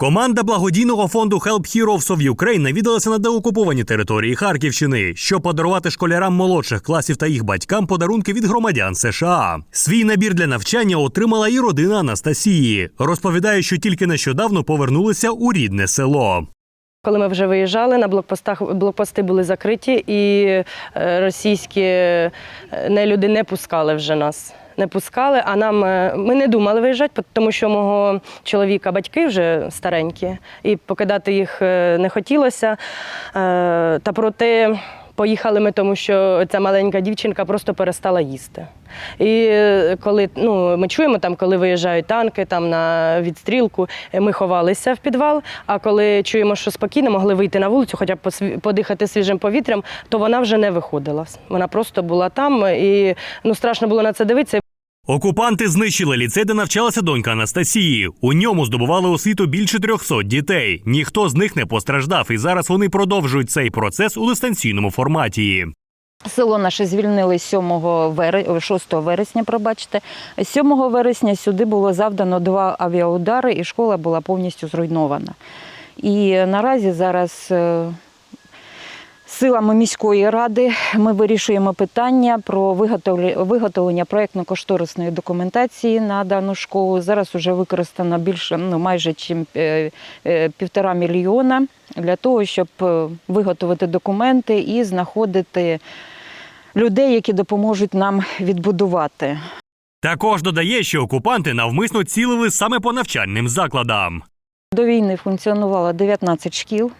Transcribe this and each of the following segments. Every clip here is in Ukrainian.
Команда благодійного фонду Help Heroes of Ukraine навідалася на деокуповані території Харківщини, щоб подарувати школярам молодших класів та їх батькам подарунки від громадян США. Свій набір для навчання отримала і родина Анастасії. Розповідає, що тільки нещодавно повернулися у рідне село. Коли ми вже виїжджали, на блокпостах блокпости були закриті, і е, російські не нелюди не пускали вже нас. Не пускали, а нам е, ми не думали виїжджати, тому що мого чоловіка батьки вже старенькі, і покидати їх е, не хотілося. Е, Та проте поїхали ми, тому що ця маленька дівчинка просто перестала їсти. І е, коли ну, ми чуємо, там, коли виїжджають танки там, на відстрілку, е, ми ховалися в підвал. А коли чуємо, що спокійно могли вийти на вулицю, хоча б подихати свіжим повітрям, то вона вже не виходила. Вона просто була там, і ну, страшно було на це дивитися. Окупанти знищили ліцей, де навчалася донька Анастасії. У ньому здобували освіту більше 300 дітей. Ніхто з них не постраждав, і зараз вони продовжують цей процес у дистанційному форматі. Село наше звільнили 7 вересня, 6 вересня, пробачте. 7 вересня сюди було завдано два авіаудари, і школа була повністю зруйнована. І наразі зараз е, силами міської ради ми вирішуємо питання про виготовлення проєктно-кошторисної документації на дану школу. Зараз вже використано більше ну, майже чим е, е, півтора мільйона для того, щоб е, виготовити документи і знаходити людей, які допоможуть нам відбудувати. Також додає, що окупанти навмисно цілили саме по навчальним закладам. До війни функціонувало 19 шкіл.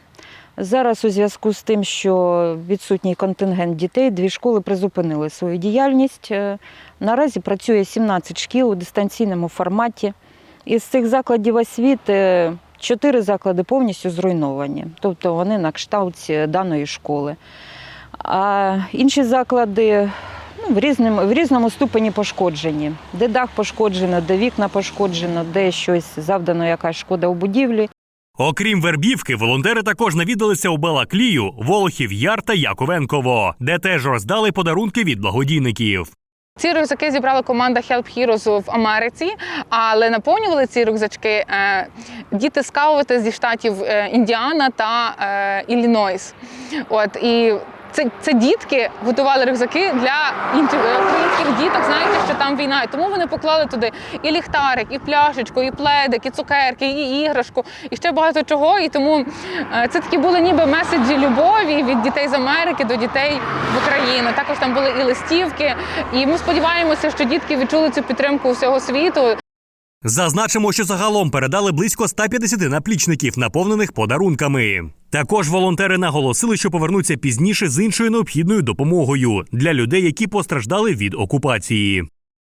Зараз у зв'язку з тим, що відсутній контингент дітей, дві школи призупинили свою діяльність. Е, Наразі працює 17 шкіл у дистанційному форматі. Із цих закладів освіти чотири заклади повністю зруйновані, тобто вони на кшталт даної школи. А інші заклади ну, в, різному, в різному ступені пошкоджені. Де дах пошкоджено, де вікна пошкоджено, де щось завдано, якась шкода у будівлі. Окрім Вербівки, волонтери також навідалися у Балаклію, Волохів Яр та Яковенково, де теж роздали подарунки від благодійників. Ці рюкзаки зібрала команда Help Heroes в Америці, але наповнювали ці рюкзачки е, діти скаути зі штатів е, Індіана та е, Іллінойс. От і це, це дітки готували рюкзаки для е, українських діток, знаючи, що там війна. І тому вони поклали туди і ліхтарик, і пляшечку, і пледик, і цукерки, і іграшку, і ще багато чого. І тому е, це такі були ніби меседжі любові від дітей з Америки до дітей в Україну. Також там були і листівки. І ми сподіваємося, що дітки відчули цю підтримку усього світу. Зазначимо, що загалом передали близько 150 наплічників, наповнених подарунками. Також волонтери наголосили, що повернуться пізніше з іншою необхідною допомогою для людей, які постраждали від окупації.